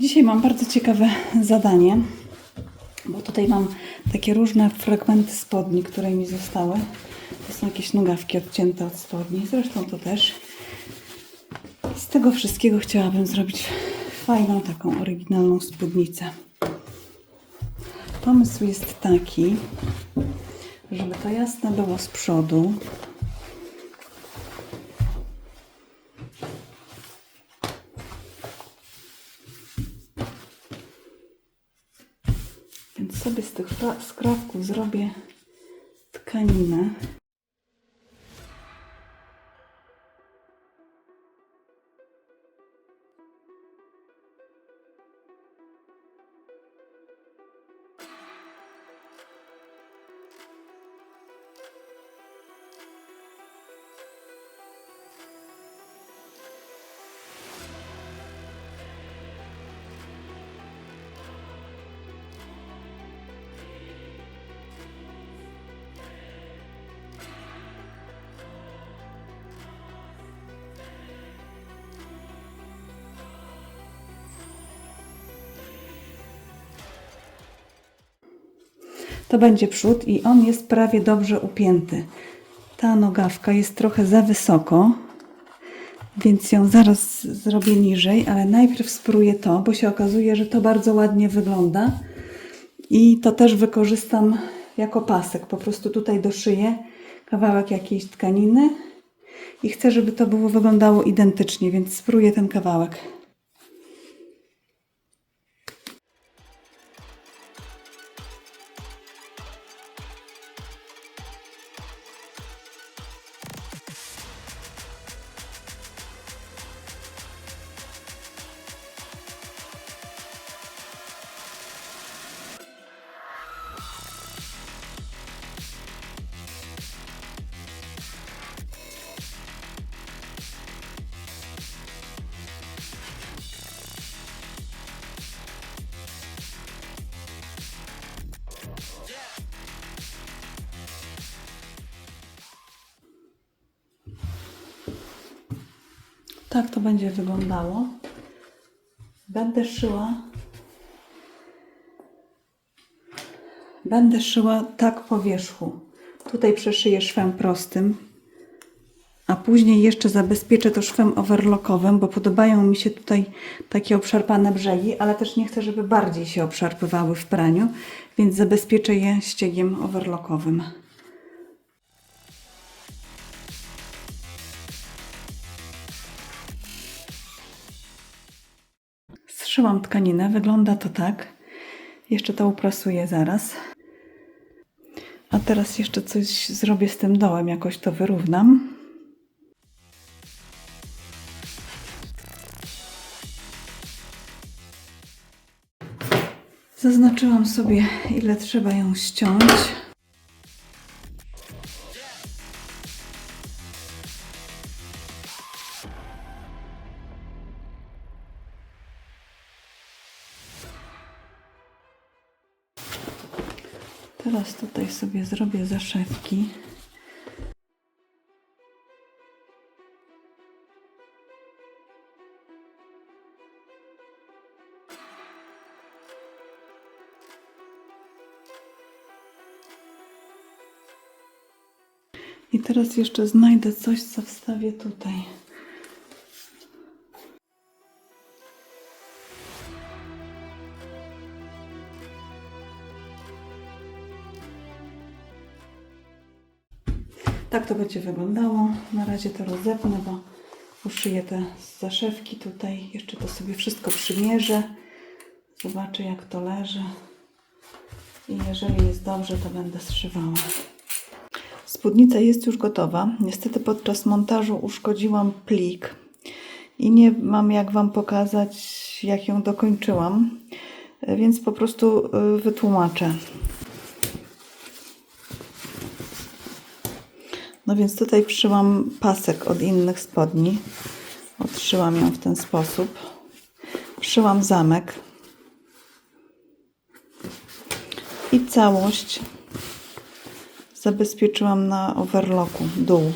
Dzisiaj mam bardzo ciekawe zadanie, bo tutaj mam takie różne fragmenty spodni, które mi zostały. To są jakieś nogawki odcięte od spodni, zresztą to też. Z tego wszystkiego chciałabym zrobić fajną, taką oryginalną spódnicę. Pomysł jest taki, żeby to jasne było z przodu. Sobie z tych skrawków zrobię tkaninę. To będzie przód i on jest prawie dobrze upięty. Ta nogawka jest trochę za wysoko, więc ją zaraz zrobię niżej, ale najpierw spróbuję to, bo się okazuje, że to bardzo ładnie wygląda. I to też wykorzystam jako pasek. Po prostu tutaj doszyję kawałek jakiejś tkaniny i chcę, żeby to było wyglądało identycznie, więc spróbuję ten kawałek. Tak to będzie wyglądało. Będę szyła. Będę szyła tak po wierzchu. Tutaj przeszyję szwem prostym, a później jeszcze zabezpieczę to szwem overlockowym, bo podobają mi się tutaj takie obszarpane brzegi, ale też nie chcę, żeby bardziej się obszarpywały w praniu, więc zabezpieczę je ściegiem overlockowym. Zszyłam tkaninę, wygląda to tak. Jeszcze to uprasuję zaraz. A teraz jeszcze coś zrobię z tym dołem, jakoś to wyrównam. Zaznaczyłam sobie, ile trzeba ją ściąć. Teraz tutaj sobie zrobię zaszewki. I teraz jeszcze znajdę coś, co wstawię tutaj. Tak to będzie wyglądało. Na razie to rozepnę, bo uszyję te zaszewki tutaj. Jeszcze to sobie wszystko przymierzę. Zobaczę jak to leży. I jeżeli jest dobrze, to będę zszywała. Spódnica jest już gotowa. Niestety podczas montażu uszkodziłam plik i nie mam jak Wam pokazać, jak ją dokończyłam, więc po prostu y, wytłumaczę. No więc tutaj wszyłam pasek od innych spodni. Odszyłam ją w ten sposób. Wszyłam zamek. I całość zabezpieczyłam na overlocku, dół.